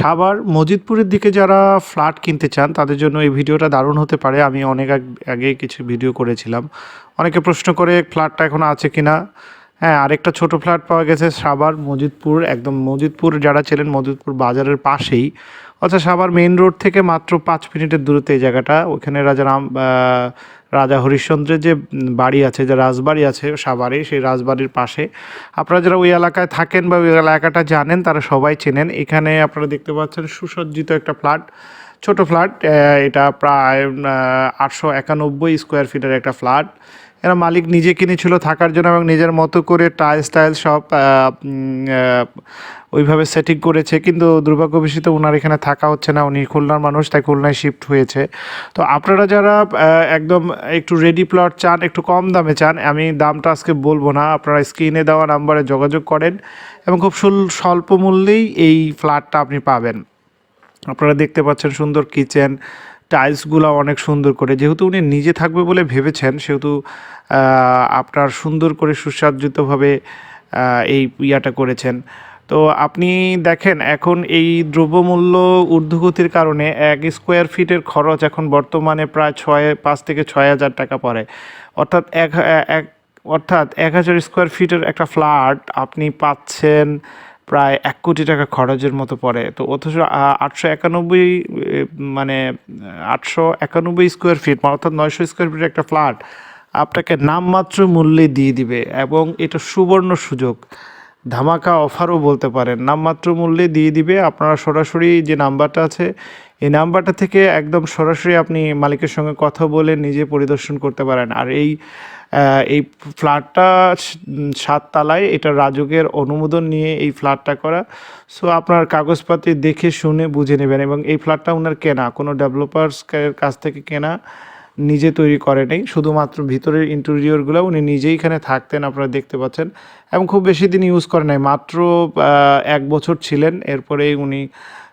সাভার, মজিদপুরের দিকে যারা ফ্ল্যাট কিনতে চান, তাদের জন্য এই ভিডিওটা দারুণ হতে পারে। আমি অনেক আগ- কিছু ভিডিও করেছিলাম। অনেকে প্রশ্ন করে ফ্ল্যাটটা এখন আছে কিনা? হ্যাঁ আরেকটা ছোট ফ্ল্যাট পাওয়া গেছে সাবার মজিদপুর, একদম মজিদপুর, যারা ছিলেন মজিদপুর বাজারের পাশেই। অর্থাৎ সাবার মেইন রোড থেকে মাত্র পাঁচ মিনিটের দূরত্বে এই জায়গাটা। ওখানে রাজা রাম রাজা হরিশ্চন্দ্রের যে বাড়ি আছে, যে রাজবাড়ি আছে সাভারে, সেই রাজবাড়ির পাশে। আপনারা যারা ওই এলাকায় থাকেন বা ওই এলাকাটা জানেন, তারা সবাই চেনেন। এখানে আপনারা দেখতে পাচ্ছেন সুসজ্জিত একটা ফ্ল্যাট, ছোট ফ্ল্যাট এটা প্রায় আটশো একানব্বই স্কোয়ার ফিটের একটা ফ্ল্যাট। এরা মালিক নিজে কিনেছিল থাকার জন্য এবং নিজের মতো করে টাইলস টাইলস সব ওইভাবে সেটিং করেছে। কিন্তু দুর্ভাগ্যবশত ওনার এখানে থাকা হচ্ছে না। উনি খুলনার মানুষ, তাই খুলনায় শিফট হয়েছে। তো আপনারা যারা একদম একটু রেডি প্লট চান, একটু কম দামে চান, আমি দামটা আজকে বলব না। আপনারা স্ক্রিনে দেওয়া নাম্বারে যোগাযোগ করেন এবং খুব স্বল্প মূল্যেই এই ফ্ল্যাটটা আপনি পাবেন। আপনারা দেখতে পাচ্ছেন সুন্দর কিচেন টাইলসগুলো অনেক সুন্দর করে, যেহেতু উনি নিজে থাকবে বলে ভেবেছেন, সেহেতু আপনার সুন্দর করে সুসজ্জিতভাবে এই ইয়াটা করেছেন। তো আপনি দেখেন, এখন এই দ্রব্যমূল্য ঊর্ধ্বগতির কারণে এক স্কোয়ার ফিটের খরচ এখন বর্তমানে প্রায় ছয়, পাঁচ থেকে ছয় হাজার টাকা পড়ে। অর্থাৎ এক অর্থাৎ এক হাজার স্কোয়ার ফিটের একটা ফ্ল্যাট আপনি পাচ্ছেন প্রায় এক কোটি টাকা খরচের মতো পড়ে। তো অথচ আটশো একানব্বই মানে আটশো একানব্বই স্কোয়ার ফিট অর্থাৎ নয়শো স্কোয়ার ফিট একটা ফ্ল্যাট আপনাকে নামমাত্র মূল্যে দিয়ে দিবে এবং এটা সুবর্ণ সুযোগ। ধামাকা অফারও বলতে পারেন। নামমাত্র মূল্যে দিয়ে দিবে, আপনারা সরাসরি যে নাম্বারটা আছে এই নাম্বারটা থেকে একদম সরাসরি আপনি মালিকের সঙ্গে কথা বলে নিজে পরিদর্শন করতে পারেন। আর এই এই ফ্ল্যাটটা সাততলায় এটা রাজুকের অনুমোদন নিয়ে এই ফ্ল্যাটটা করা। সো আপনার কাগজপাতি দেখে শুনে বুঝে নেবেন এবং এই ফ্ল্যাটটা ওনার কেনা, কোনো ডেভেলপার্স কাছ থেকে কেনা নিজে তৈরি করে নেই। শুধুমাত্র ভিতরের ইন্টেরিয়রগুলো উনি নিজেই এখানে থাকতেন, আপনারা দেখতে পাচ্ছেন। এবং খুব বেশি দিন ইউজ করে নাই, মাত্র এক বছর ছিলেন। এরপরেই উনি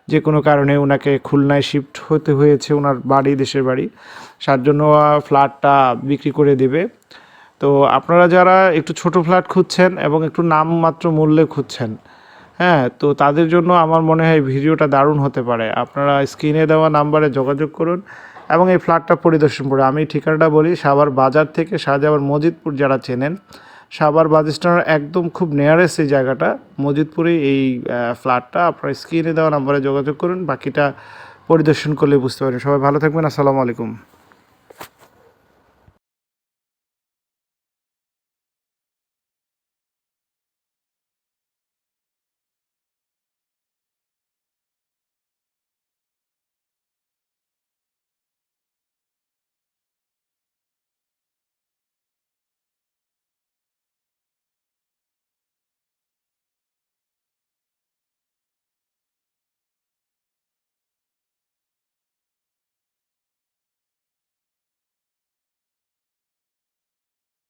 যে কোনো কারণে ওনাকে খুলনায় শিফট হতে হয়েছে ওনার বাড়ি, দেশের বাড়ি। তার জন্য ফ্ল্যাটটা বিক্রি করে দেবে। তো আপনারা যারা একটু ছোট ফ্ল্যাট খুঁজছেন এবং একটু নামমাত্র মূল্যে খুঁজছেন হ্যাঁ তো তাদের জন্য আমার মনে হয় ভিডিওটা দারুণ হতে পারে। আপনারা স্ক্রিনে দেওয়া নাম্বারে যোগাযোগ করুন এবং এই ফ্ল্যাটটা পরিদর্শন করে। আমি ঠিকানাটা বলি, সাভার বাজার থেকে শাহজাহার মজিদপুর যারা চেনেন সাভার বাস স্ট্যান্ডের একদম খুব নেয়ারেস্ট এই জায়গাটা। মজিদপুরে এই ফ্ল্যাটটা আপনার স্ক্রিনে দেওয়া নাম্বারে যোগাযোগ করুন। বাকিটা পরিদর্শন করলে বুঝতে পারেন সবাই ভালো থাকবেন। আসসালামু আলাইকুম।